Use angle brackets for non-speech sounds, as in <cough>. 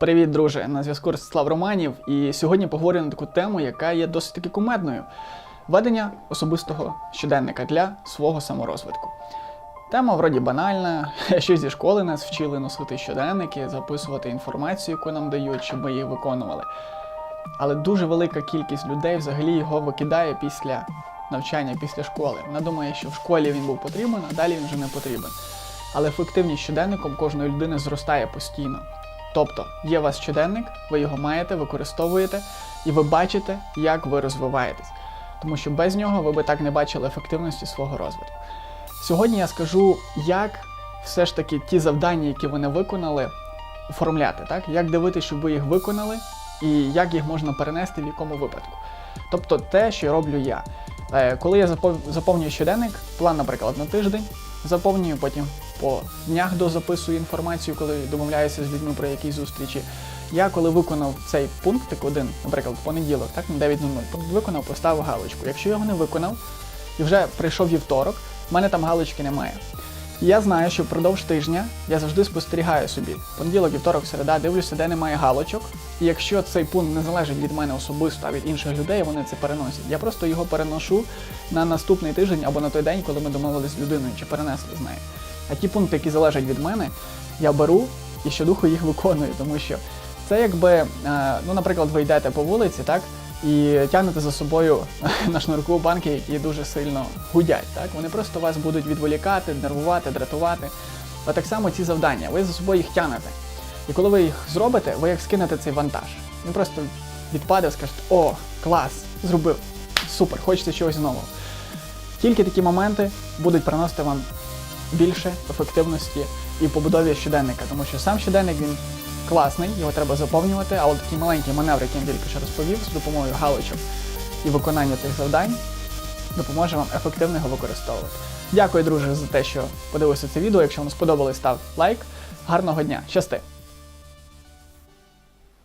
Привіт, друже! На зв'язку Ростислав Романів. І сьогодні поговорю на таку тему, яка є досить таки кумедною: ведення особистого щоденника для свого саморозвитку. Тема вроді банальна, <laughs> ще зі школи нас вчили носити щоденники, записувати інформацію, яку нам дають, щоб ми її виконували. Але дуже велика кількість людей взагалі його викидає після навчання, після школи. Вона думає, що в школі він був потрібен, а далі він вже не потрібен. Але ефективність щоденником кожної людини зростає постійно. Тобто є у вас щоденник, ви його маєте, використовуєте, і ви бачите, як ви розвиваєтесь. Тому що без нього ви би так не бачили ефективності свого розвитку. Сьогодні я скажу, як все ж таки ті завдання, які ви не виконали, оформляти, так? як дивитися, щоб ви їх виконали, і як їх можна перенести в якому випадку. Тобто те, що роблю я. Е, Коли я запов- заповнюю щоденник, план, наприклад, на тиждень, заповнюю, потім по днях дозаписую інформацію, коли домовляюся з людьми про якісь зустрічі. Я коли виконав цей пунктик один, наприклад, понеділок, так, на 9.00, пункт виконав, поставив галочку. Якщо його не виконав, і вже прийшов вівторок, в мене там галочки немає. Я знаю, що впродовж тижня я завжди спостерігаю собі. Понеділок, вівторок, середа, дивлюся, де немає галочок. І якщо цей пункт не залежить від мене особисто, а від інших людей, вони це переносять. Я просто його переношу на наступний тиждень або на той день, коли ми домовились з людиною чи перенесли з нею. А ті пункти, які залежать від мене, я беру і щодуху їх виконую, тому що це якби, е, ну, наприклад, ви йдете по вулиці, так? І тягнете за собою <laughs> на шнурку банки, які дуже сильно гудять. Так? Вони просто вас будуть відволікати, нервувати, дратувати. А так само ці завдання, ви за собою їх тягнете. І коли ви їх зробите, ви як скинете цей вантаж. Він просто відпаде, скажете, о, клас, зробив, супер, хочеться чогось нового. Тільки такі моменти будуть приносити вам більше ефективності і побудові щоденника, тому що сам щоденник він класний, його треба заповнювати, але такі маленькі маневри, які я тільки що розповів, з допомогою галочок і виконання тих завдань допоможе вам ефективно його використовувати. Дякую, друже, за те, що подивилися це відео. Якщо вам сподобалось, став лайк. Гарного дня, щасти!